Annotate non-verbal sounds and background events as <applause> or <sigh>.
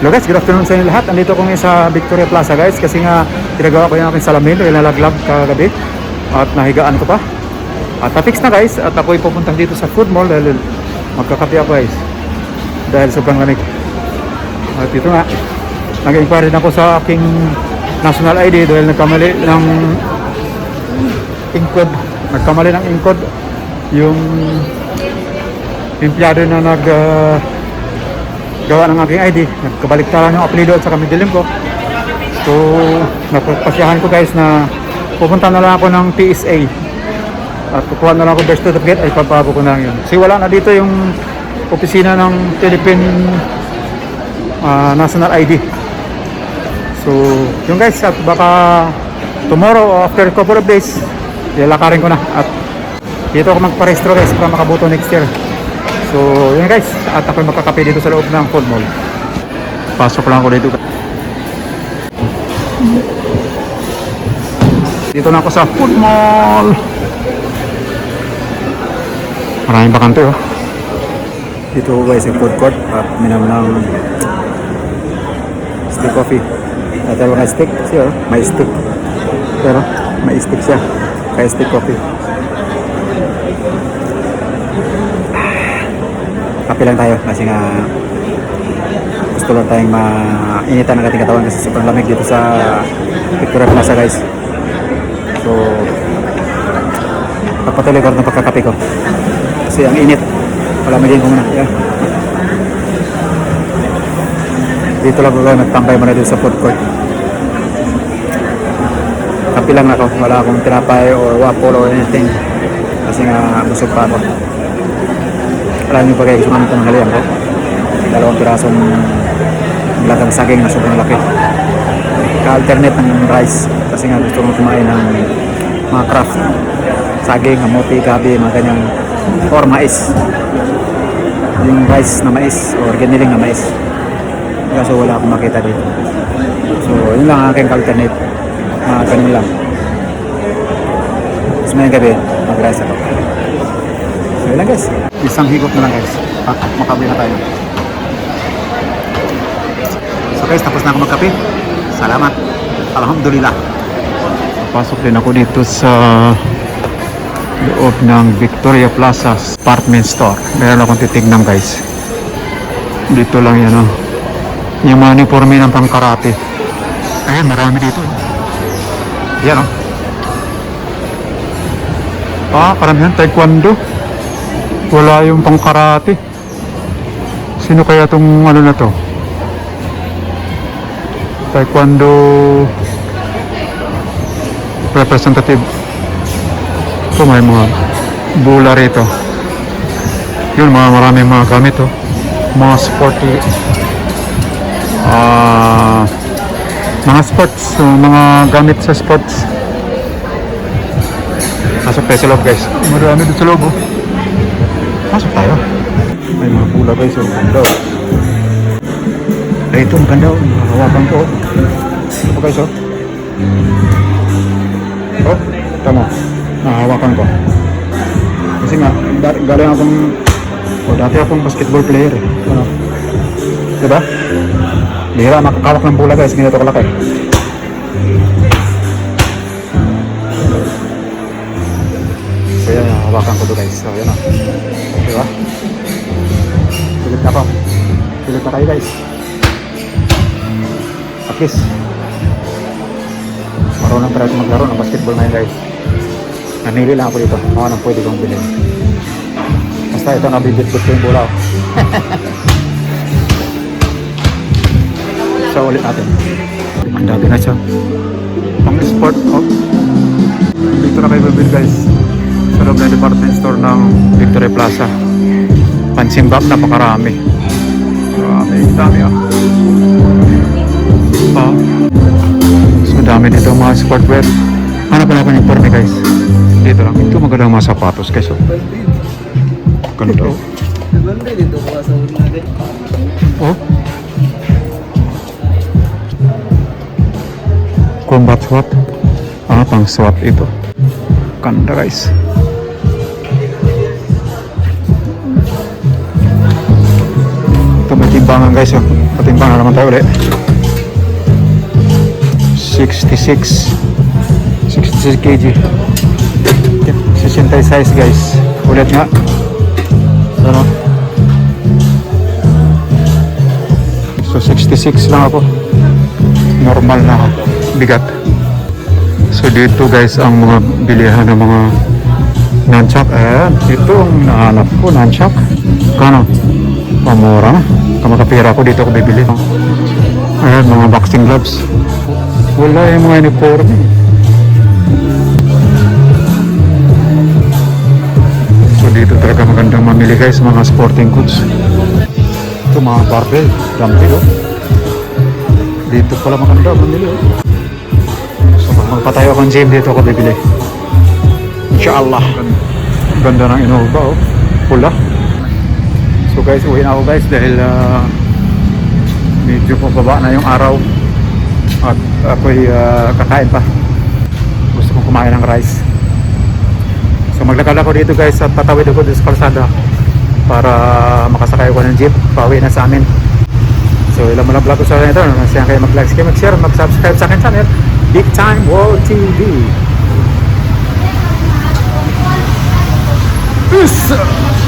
Hello guys, good afternoon sa inyo lahat. Andito ko ngayon sa Victoria Plaza guys kasi nga pinagawa ko yung aking salamin dahil nalaglag kagabi at nahigaan ko pa. At na-fix na guys at ako'y pupunta dito sa food mall dahil magkakape ako guys dahil sobrang lamig. At ito nga, nag-inquire din ako sa aking national ID dahil nagkamali ng incode. Nagkamali ng incode yung empleyado na nag ah, gawa ng aking ID. Nagkabaliktaran yung apelido at saka midilim ko. So, napagpasyahan ko guys na pupunta na lang ako ng PSA. At kukuha na lang ako birth certificate ay papago ko na lang yun. Kasi wala na dito yung opisina ng Philippine ah, National ID. So, yun guys, at baka tomorrow or after a couple of days, lalakarin ko na. At dito ako magparehistro guys para makabuto next year. So, yun guys, at ako'y makakape dito sa loob ng food mall. Pasok lang ako dito. Dito na ako sa food mall. Maraming bakante oh. Dito ako guys, yung food court at minam ng stick coffee. At mga stick, siya oh, may stick. Pero, may stick siya. Kaya stick coffee. Kape lang tayo kasi nga gusto lang tayong mainitan ng ating katawan kasi sobrang lamig dito sa Victoria Plaza guys. So pagpatuloy ko ng pagkakape ko. Kasi ang init. Palamigin ko muna yan dito lang ako nagtambay muna dito sa food court. Kape lang ako. Wala akong tinapay or waffle or anything. Kasi nga busog pa ako alam niyo pa guys, sumamit ng halian ko. Dalawang pirasong lagang saging na sobrang laki. Ka-alternate ng rice. Kasi nga gusto kong kumain ng mga craft. Saging, amote, gabi, mga ganyang or mais. Yung rice na mais or giniling na mais. Kaso wala akong makita dito. So, yun lang ang aking alternate. Mga ganun lang. Tapos may gabi, mag-rice ako. So yun lang guys. Isang higop na lang guys. At makabi na tayo. So guys, tapos na ako magkape. Salamat. Alhamdulillah. Pasok din ako dito sa loob ng Victoria Plaza Department Store. Meron akong titignan guys. Dito lang yan oh. Yung mga uniforme ng pangkarate. Ayan, marami dito. Yan oh. Ah, karamihan taekwondo. Wala yung pang karate. Sino kaya tong ano na to? Taekwondo representative. Ito may mga bula rito. Yun, mga maraming mga gamit oh. Mga sporty. Ah, mga sports, mga gamit sa sports. Pasok tayo sa loob guys. Marami dito sa loob oh. Pasok tayo. May mga pula guys, oh. Ganda. Ay, ito, ang ganda oh. Hawakan ko oh. Ito guys oh. Oh, tama. Nahawakan ko. Kasi nga, galing akong, oh, dati akong basketball player eh. Ano? Diba? Bihira, makakawak ng pula guys, ganito kalaki. Hawakan ko to guys. So yan o. Diba? Pilit na po. Pilit na kayo guys. At least, marunong rin maglaro ng basketball ngayon guys. Nanili lang ako dito. Mga nang pwede kong bilhin. Basta ito, nabibit-bit ko yung bola. oh. <laughs> so ulit natin. Ang dami na siya. Pang sport. Oh. Dito na kayo bibili guys loob ng department store ng Victoria Plaza. Pansimbap, napakarami. Grabe, dami ah. Ah. So dami dito mga sportwear. Hanap pa natin yung forme guys. Dito lang. Ito magandang mga sapatos guys. Oh. Ganda oh. Oh. Combat SWAT. Ah, pang SWAT ito. Ganda guys. Timbangan guys. Oh. Patimbang na naman tayo ulit. 66 66 kg. 60 size guys. Ulit nga. Ano? So 66 lang ako. Normal na bigat. So dito guys ang mga bilihan ng mga nunchuck. Ayan ito ang nahanap ko nunchuck. Kano pamura na kamakapira ko dito ako bibili. Ayan mga boxing gloves. Wala yung mga uniforme. So dito talaga magandang mamili guys mga sporting goods. Ito mga barbell dumbbell oh. dito pala maganda mamili oh. so pag magpatayo akong gym dito ako bibili. Inshallah ganda ng Innova oh. pula so guys uwi na ako guys dahil ah, medyo pababa na yung araw. At ako'y ah, kakain pa. Gusto kong kumain ng rice. So maglakad ako dito guys at tatawid ako dito sa kalsada para makasakay ako ng jeep pauwi na sa amin. So ilang lang vlog ko sa ito masaya kayo mag-like mag-share mag-subscribe sa akin channel Big Time World TV Peace